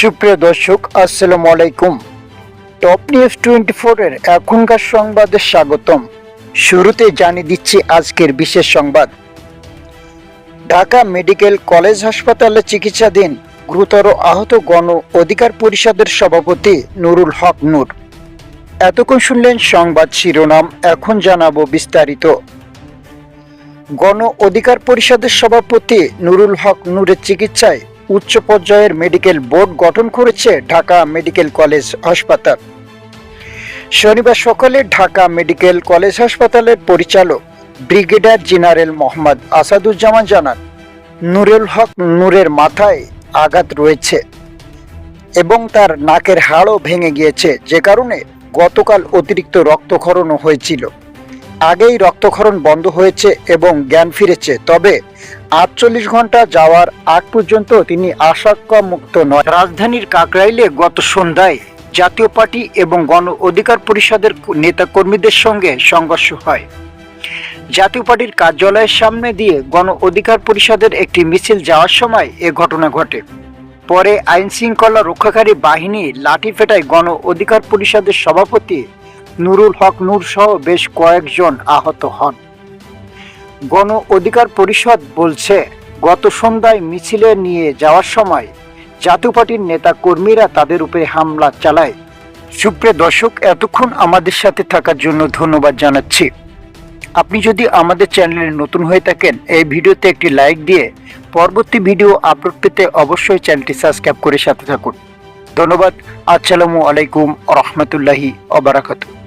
সুপ্রিয় দর্শক, আসসালামু আলাইকুম। টপ নিউজ টোয়েন্টি ফোরের এখনকার সংবাদে স্বাগতম। শুরুতে জানিয়ে দিচ্ছি আজকের বিশেষ সংবাদ। ঢাকা মেডিকেল কলেজ হাসপাতালে চিকিৎসাধীন গুরুতর আহত গণ অধিকার পরিষদের সভাপতি নুরুল হক নূর। এতক্ষণ শুনলেন সংবাদ শিরোনাম, এখন জানাব বিস্তারিত। গণ অধিকার পরিষদের সভাপতি নুরুল হক নূরের চিকিৎসায় উচ্চ পর্যায়ের মেডিকেল বোর্ড গঠন করেছে ঢাকা মেডিকেল কলেজ হাসপাতাল। শনিবার সকালে ঢাকা মেডিকেল কলেজ হাসপাতালের পরিচালক ব্রিগেডিয়ার জেনারেল মোহাম্মদ আসাদুজ্জামান জানান, নুরুল হক নূরের মাথায় আঘাত রয়েছে এবং তার নাকের হাড়ও ভেঙে গিয়েছে, যে কারণে গতকাল অতিরিক্ত রক্তক্ষরণও হয়েছিল। আগেই রক্তক্ষরণ বন্ধ হয়েছে এবং জ্ঞান ফিরেছে, তবে আটচল্লিশ ঘণ্টা যাওয়ার আগ পর্যন্ত তিনি মুক্ত নয়। রাজধানীর কাকরাইলে গত সন্ধ্যায় জাতীয় পার্টি এবং গণ অধিকার পরিষদের নেতাকর্মীদের সঙ্গে সংঘর্ষ হয়। জাতীয় পার্টির কার্যালয়ের সামনে দিয়ে গণ অধিকার পরিষদের একটি মিছিল যাওয়ার সময় এ ঘটনা ঘটে। পরে আইন শৃঙ্খলা রক্ষাকারী বাহিনী লাঠি ফেটায় গণ অধিকার পরিষদের সভাপতি নুরুল হক নূর সহ বেশ কয়েকজন আহত হন। গণ অধিকার পরিষদ বলছে, গত সন্ধ্যায় মিছিলে নিয়ে যাওয়ার সময় জাতীয় পার্টির নেতা কর্মীরা তাদের উপরে হামলা চালায়। সুপ্রিয় দর্শক, এতক্ষণ আমাদের সাথে থাকার জন্য ধন্যবাদ জানাচ্ছি। আপনি যদি আমাদের চ্যানেলে নতুন হয়ে থাকেন, এই ভিডিওতে একটি লাইক দিয়ে পরবর্তী ভিডিও আপলোড পেতে অবশ্যই চ্যানেলটি সাবস্ক্রাইব করে সাথে থাকুন। ধন্যবাদ। আসসালামু আলাইকুম রহমতুল্লাহি অবরাকাতু